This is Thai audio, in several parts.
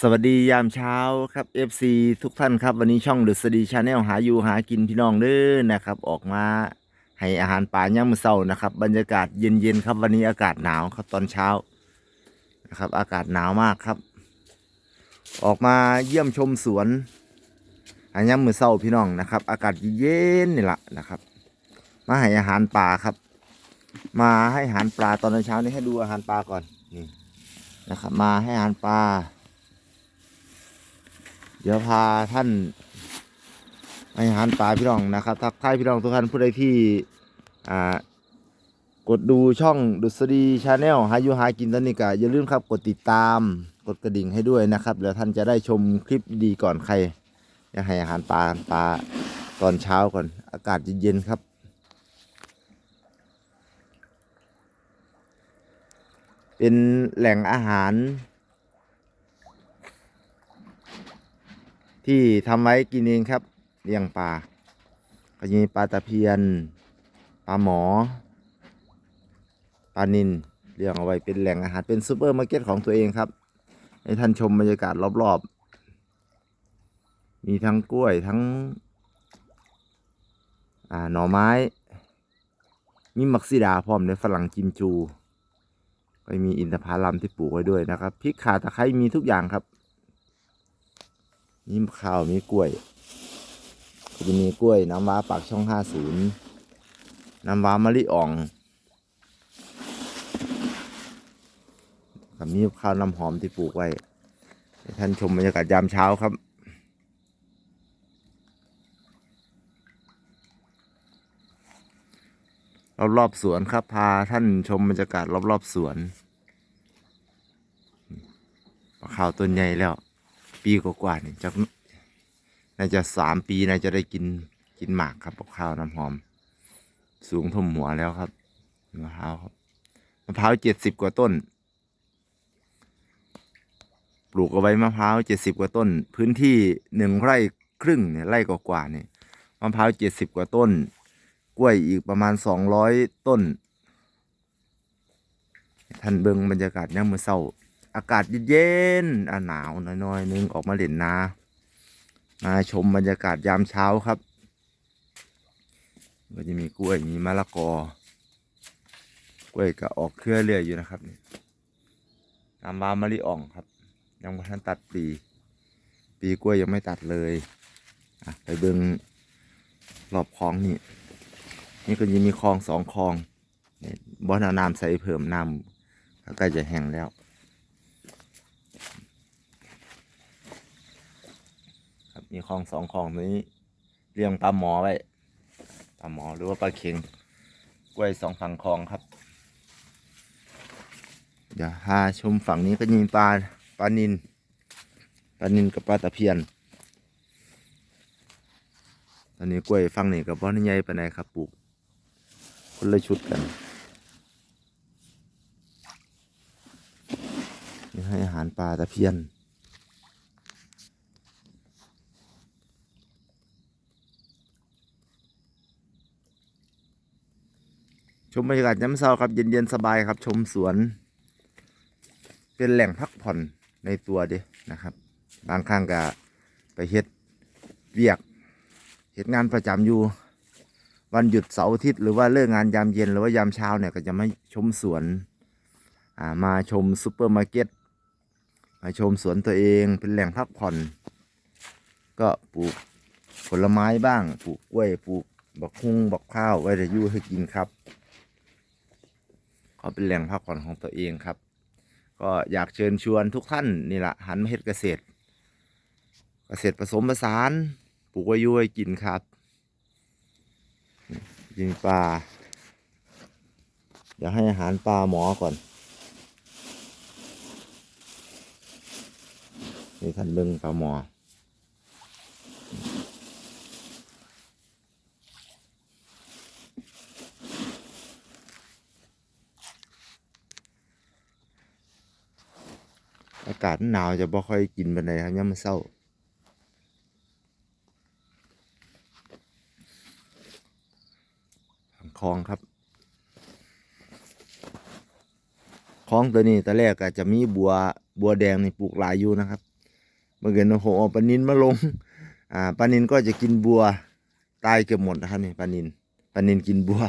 สวัสดียามเช้าครับ FC ทุกท่านครับ วันนี้ช่องเดอะสดีชาแนลหาอยู่หากินพี่น้องเด้อนะครับ ออกมาให้อาหารป่ายามมือเช้านะครับ บรรยากาศเย็นๆครับวันนี้อากาศหนาวครับตอนเช้านะครับ อากาศหนาวมากครับ ออกมาเยี่ยมชมสวนหายามมือเช้าพี่น้องนะครับ อากาศเย็นนี่แหละนะครับ มาให้อาหารปลาครับ มาให้อาหารปลาตอนเช้านี้ให้ดูอาหารปลาก่อนนี่นะครับ มาให้อาหารปลา ดี๋ยวพาท่านไปหารป่าพี่น้องนะครับทักทายพี่น้องทุกท่านผู้ใดที่อ่ากดดูช่องดุษฎีชาแนลหาอยู่หากินตอนนี้ก็อย่าลืมครับ กดติดตามกดกระดิ่งให้ด้วยนะครับเดี๋ยวท่านจะได้ชมคลิปดีก่อนใครอยากให้อาหารปลาปลาตอนเช้าก่อน อากาศเย็นๆครับเป็นแหล่งอาหาร ที่ทำไว้กินเองครับเลี้ยงปลาก็จะมีปลาตะเพียนปลาหมอปลานินเลี้ยงเอาไว้เป็นแหล่งอาหารเป็นซูเปอร์มาร์เก็ตของตัวเองครับให้ท่านชมบรรยากาศรอบๆ มีทั้งกล้วยทั้งอ่าหน่อไม้ มีมักซิดาพร้อมในฝรั่งกิมจู ก็มีอินทผลัมที่ปลูกไว้ด้วยนะครับพริกข่าตะไคร้มีทุกอย่างครับ มีข้าวมีกล้วยก็จะมีกล้วยน้ำว้าปากช่องห้าศูนย์น้ำว้ามะลิอ่องกับมีข้าวน้ำหอมที่ปลูกไว้ท่านชมบรรยากาศยามเช้าครับ รอบรอบสวนครับ พาท่านชมบรรยากาศรอบรอบสวนปลาวตัวใหญ่แล้ว ปีกว่าๆนี่จะน่าจะสามปีน่าจะได้กินกินหมากครับกับข้าวน้ำหอม สูงทมหัวแล้วครับมะพร้าวครับมะพร้าวเจ็ดสิบกว่าต้น ปลูกเอาไว้มะพร้าวเจ็ดสิบกว่าต้น พื้นที่หนึ่งไร่ครึ่งเนี่ยไร่กว่าๆเนี่ยมะพร้าวเจ็ดสิบกว่าต้น กล้วยอีกประมาณสองร้อยต้น ท่านเบิงบรรยากาศยามมือเช้า อากาศเย็นๆอะหนาวน้อยๆนึงออกมาเล่นนามาชมบรรยากาศยามเช้าครับก็จะมีกล้วยมีมะละกอกล้วยก็ออกเครือเรื่อยอยู่นะครับนี่น้ำวามะลิอ่องครับ ยังไม่ทันตัดปีปีกล้วยยังไม่ตัดเลยอะไปเบิงรอบคลองนี่ นี่ก็ยังมีคลองสองคลองบ่อนเอาน้ำใส่เพิ่มน้ำใกล้จะแห้งแล้ว ครับ มีคลองสองคลองนี้ เลี้ยงปลาหมอไว้ปลาหมอหรือว่าปลาเค็งกล้วยสองฝั่งคลองครับ เดี๋ยวพาชมฝั่งนี้ก็มีปลาปลานินปลานินกับปลาตะเพียนตอนนี้กล้วยฝั่งนี้กับพ่อนี่ใหญ่ปานครับปลูกคนละชุดกันให้อาหารปลาตะเพียน ชมบรรยากาศย้ำเช้าครับ เย็นๆสบายครับ ชมสวน เป็นแหล่งพักผ่อนในตัวดินะครับ บางครั้งก็ไปเฮ็ดเวียกเฮ็ดงานประจำอยู่ วันหยุดเสาร์อาทิตย์หรือว่าเลิกงานยามเย็นหรือว่ายามเช้าเนี่ยก็จะมาชมสวนามาชมซูเปอร์มาร์เก็ตมาชมสวนตัวเองเป็นแหล่งพักผ่อน ก็ปลูกผลไม้บ้าง ปลูกกล้วย ปลูกบักฮุงบักข้าว ไว้แต่ยู่ให้กินครับ เขาเป็นแหล่งพักผ่อนของตัวเองครับ ก็อยากเชิญชวนทุกท่านนี่แหละหันมาเฮ็ดเกษตร เกษตรผสมผสานปลูกไว้ยุ่ให้กินครับยิงปลาเดี๋ยวให้อาหารปลาหมอก่อนนี่ท่านเบิ่งปลาหมอากาศหนาวจะบ่ค่อยกินปานใดครับยามมื้อเช้าคลองครับคลองตัวนี้ตอนแรกก็จะมีบัวบัวแดงนี่ปลูกหลายอยู่นะครับเมื่อกี้นะผมเอาปลานินมาลง อ่าปลานินก็จะกินบัวตายเกือบหมดนะครับนี่ปลานินปลานินกินบัว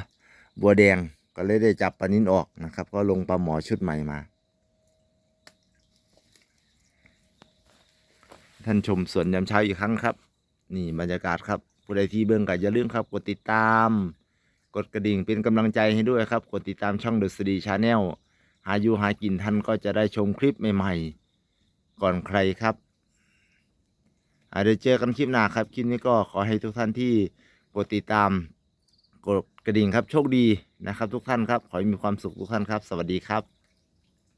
บัวแดงก็เลยได้จับปลานินออกนะครับ ก็ลงปลาหมอชุดใหม่มา ท่านชมสวนยามเช้าอีกครั้งครับ นี่บรรยากาศครับผู้ใดที่เบิ่งก็อย่าลืมครับ กดติดตาม กดกระดิ่งเป็นกำลังใจให้ด้วยครับ กดติดตามช่อง The 3 d Channel หาอยู่หากินท่านก็จะได้ชมคลิปใหม่ๆ ก่อนใครครับอาเดี๋ยวเจอกันคลิปหน้าครับ คลิปนี้ก็ขอให้ทุกท่านที่กดติดตาม กดกระดิ่งครับโชคดีนะครับ ทุกท่านครับ ขอให้มีความสุขทุกท่านครับ สวัสดีครับ